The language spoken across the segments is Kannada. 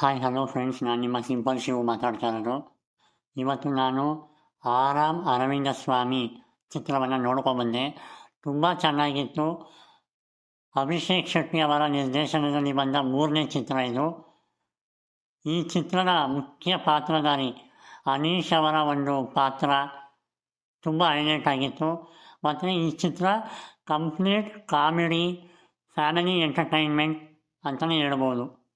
ಹಾಯ್ ಹಲೋ ಫ್ರೆಂಡ್ಸ್ ನಾನು ನಿಮ್ಮ ಸಿಂಪಲ್ ಶಿವು ಮಾತಾಡ್ತಾ ಇರೋದು. ಇವತ್ತು ನಾನು ಆರಾಮ್ ಅರವಿಂದ ಸ್ವಾಮಿ ಚಿತ್ರವನ್ನು ನೋಡ್ಕೊಂಡ್ಬಂದೆ ತುಂಬ ಚೆನ್ನಾಗಿತ್ತು. ಅಭಿಷೇಕ್ ಶೆಟ್ಟಿ ಅವರ ನಿರ್ದೇಶನದಲ್ಲಿ ಬಂದ ಮೂರನೇ ಚಿತ್ರ ಇದು. ಈ ಚಿತ್ರದ ಮುಖ್ಯ ಪಾತ್ರಧಾರಿ ಅನೀಶ್ ಅವರ ಒಂದು ಪಾತ್ರ ತುಂಬ ಹೈಲೈಟ್ ಆಗಿತ್ತು. ಮತ್ತು ಈ ಚಿತ್ರ ಕಂಪ್ಲೀಟ್ ಕಾಮಿಡಿ, ಫ್ಯಾಮಿಲಿ ಎಂಟರ್ಟೈನ್ಮೆಂಟ್ ಅಂತಲೇ ಹೇಳ್ಬೋದು.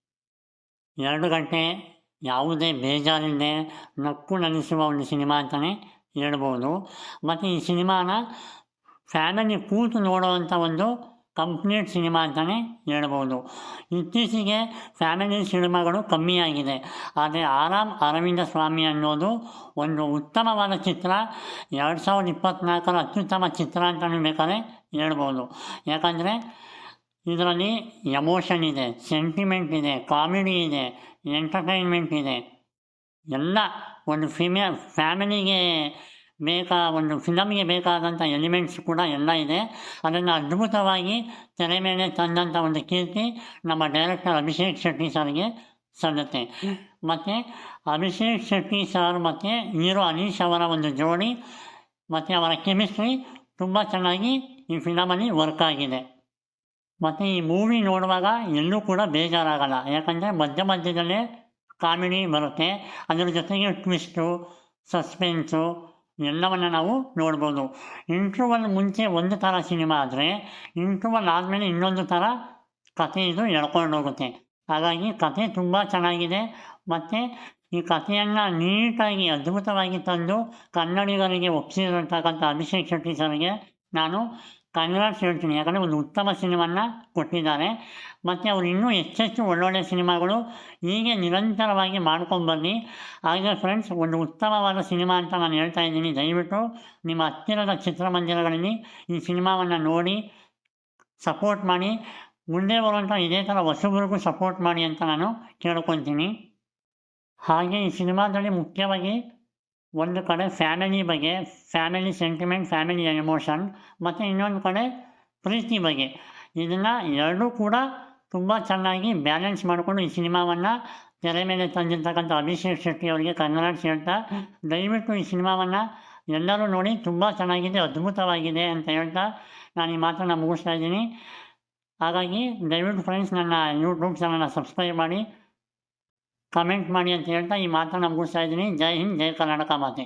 ಎರಡು ಗಂಟೆ ಯಾವುದೇ ಬೇಜಾರಿಲ್ಲದೆ ನಕ್ಕು ನನಿಸುವ ಒಂದು ಸಿನಿಮಾ ಅಂತಲೇ ಹೇಳ್ಬೋದು. ಮತ್ತು ಈ ಸಿನಿಮಾನ ಫ್ಯಾಮಿಲಿ ಕೂತು ನೋಡುವಂಥ ಒಂದು ಕಂಪ್ಲೀಟ್ ಸಿನಿಮಾ ಅಂತಲೇ ಹೇಳ್ಬೋದು. ಇತ್ತೀಚೆಗೆ ಫ್ಯಾಮಿಲಿ ಸಿನಿಮಾಗಳು ಕಮ್ಮಿಯಾಗಿದೆ. ಆದರೆ ಆರಾಮ್ ಅರವಿಂದ ಸ್ವಾಮಿ ಅನ್ನೋದು ಒಂದು ಉತ್ತಮವಾದ ಚಿತ್ರ. ಎರಡು ಸಾವಿರದ ಇಪ್ಪತ್ತ್ನಾಲ್ಕರ ಅತ್ಯುತ್ತಮ ಚಿತ್ರ ಅಂತಲೂ ಬೇಕಾದ್ರೆ ಹೇಳ್ಬೋದು. ಯಾಕಂದರೆ ಇದರಲ್ಲಿ ಎಮೋಷನ್ ಇದೆ ಸೆಂಟಿಮೆಂಟ್ ಇದೆ ಕಾಮಿಡಿ ಇದೆ ಎಂಟರ್ಟೈನ್ಮೆಂಟ್ ಇದೆ. ಎಲ್ಲ ಒಂದು ಫಿಮೇ ಫ್ಯಾಮಿಲಿಗೆ ಬೇಕಾ, ಒಂದು ಫಿಲಮ್ಗೆ ಬೇಕಾದಂಥ ಎಲಿಮೆಂಟ್ಸ್ ಕೂಡ ಎಲ್ಲ ಇದೆ. ಅದನ್ನು ಅದ್ಭುತವಾಗಿ ತೆರೆ ಮೇಲೆ ತಂದಂಥ ಒಂದು ಕೀರ್ತಿ ನಮ್ಮ ಡೈರೆಕ್ಟರ್ ಅಭಿಷೇಕ್ ಶೆಟ್ಟಿ ಸರ್ಗೆ ಸಲ್ಲುತ್ತೆ. ಮತ್ತು ಅಭಿಷೇಕ್ ಶೆಟ್ಟಿ ಸರ್ ಮತ್ತು ಹೀರೋ ಅನೀಶ್ ಅವರ ಒಂದು ಜೋಡಿ ಮತ್ತು ಅವರ ಕೆಮಿಸ್ಟ್ರಿ ತುಂಬ ಚೆನ್ನಾಗಿ ಈ ಫಿಲಮಲ್ಲಿ ವರ್ಕ್ ಆಗಿದೆ. ಮತ್ತು ಈ ಮೂವಿ ನೋಡುವಾಗ ಎಲ್ಲೂ ಕೂಡ ಬೇಜಾರಾಗಲ್ಲ. ಯಾಕಂದರೆ ಮಧ್ಯ ಮಧ್ಯದಲ್ಲೇ ಕಾಮಿಡಿ ಬರುತ್ತೆ. ಅದರ ಜೊತೆಗೆ ಟ್ವಿಸ್ಟು ಸಸ್ಪೆನ್ಸು ಎಲ್ಲವನ್ನು ನಾವು ನೋಡ್ಬೋದು. ಇಂಟ್ರವಲ್ ಮುಂಚೆ ಒಂದು ಥರ ಸಿನಿಮಾ ಆದರೆ ಇಂಟ್ರವಲ್ ಆದಮೇಲೆ ಇನ್ನೊಂದು ಥರ ಕಥೆ ಇದು ಎಳ್ಕೊಂಡು ಹೋಗುತ್ತೆ. ಹಾಗಾಗಿ ಕಥೆ ತುಂಬ ಚೆನ್ನಾಗಿದೆ. ಮತ್ತು ಈ ಕಥೆಯನ್ನು ನೀಟಾಗಿ ಅದ್ಭುತವಾಗಿ ತಂದು ಕನ್ನಡಿಗರಿಗೆ ಒಪ್ಪಿಸಿರ್ತಕ್ಕಂಥ ಅಭಿಷೇಕ್ ಶೆಟ್ಟಿ ಸರ್ಗೆ ನಾನು ಕಂಗ್ರಾಟ್ಸ್ ಹೇಳ್ತೀನಿ. ಯಾಕಂದರೆ ಒಂದು ಉತ್ತಮ ಸಿನಿಮಾನ ಕೊಟ್ಟಿದ್ದಾರೆ. ಮತ್ತು ಅವರು ಇನ್ನೂ ಹೆಚ್ಚೆಚ್ಚು ಒಳ್ಳೊಳ್ಳೆ ಸಿನಿಮಾಗಳು ಹೀಗೆ ನಿರಂತರವಾಗಿ ಮಾಡ್ಕೊಂಡ್ಬನ್ನಿ ಹಾಗೆ ಫ್ರೆಂಡ್ಸ್ ಒಂದು ಉತ್ತಮವಾದ ಸಿನಿಮಾ ಅಂತ ನಾನು ಹೇಳ್ತಾ ಇದ್ದೀನಿ. ದಯವಿಟ್ಟು ನಿಮ್ಮ ಹತ್ತಿರದ ಚಿತ್ರಮಂದಿರಗಳಲ್ಲಿ ಈ ಸಿನಿಮಾವನ್ನು ನೋಡಿ ಸಪೋರ್ಟ್ ಮಾಡಿ. ಮುಂದೆ ಬರುವಂಥ ಇದೇ ಥರ ಹೊಸಬರಿಗೂ ಸಪೋರ್ಟ್ ಮಾಡಿ ಅಂತ ನಾನು ಕೇಳ್ಕೊತೀನಿ ಹಾಗೆ ಈ ಸಿನಿಮಾದಲ್ಲಿ ಮುಖ್ಯವಾಗಿ ಒಂದು ಕಡೆ ಫ್ಯಾಮಿಲಿ ಬಗ್ಗೆ, ಫ್ಯಾಮಿಲಿ ಸೆಂಟಿಮೆಂಟ್, ಫ್ಯಾಮಿಲಿ ಎಮೋಷನ್, ಮತ್ತು ಇನ್ನೊಂದು ಕಡೆ ಪ್ರೀತಿ ಬಗ್ಗೆ. ಇದನ್ನು ಎರಡೂ ಕೂಡ ತುಂಬ ಚೆನ್ನಾಗಿ ಬ್ಯಾಲೆನ್ಸ್ ಮಾಡಿಕೊಂಡು ಈ ಸಿನಿಮಾವನ್ನು ತೆರೆ ಮೇಲೆ ತಂದಿರ್ತಕ್ಕಂಥ ಅಭಿಷೇಕ್ ಶೆಟ್ಟಿ ಅವರಿಗೆ ಕನ್ನಡ ಹೇಳ್ತಾ, ದಯವಿಟ್ಟು ಈ ಸಿನಿಮಾವನ್ನು ಎಲ್ಲರೂ ನೋಡಿ ತುಂಬ ಚೆನ್ನಾಗಿದೆ, ಅದ್ಭುತವಾಗಿದೆ ಅಂತ ಹೇಳ್ತಾ ನಾನು ಈ ಮಾತನ್ನು ಮುಗಿಸ್ತಾ ಇದ್ದೀನಿ. ಹಾಗಾಗಿ ದಯವಿಟ್ಟು ಫ್ರೆಂಡ್ಸ್ ನನ್ನ ಯೂಟ್ಯೂಬ್ ಚಾನಲ್ನ ಸಬ್ಸ್ಕ್ರೈಬ್ ಮಾಡಿ. ಕಮೆಂಟ್ ಮಾಡಿ ಅಂತ ಹೇಳ್ತಾ ಈ ಮಾತನ್ನು ಮುಗಿಸ್ತಾ ಇದ್ದೀನಿ. ಜೈ ಹಿಂದ್ ಜೈ ಕರ್ನಾಟಕ ಮಾತೆ.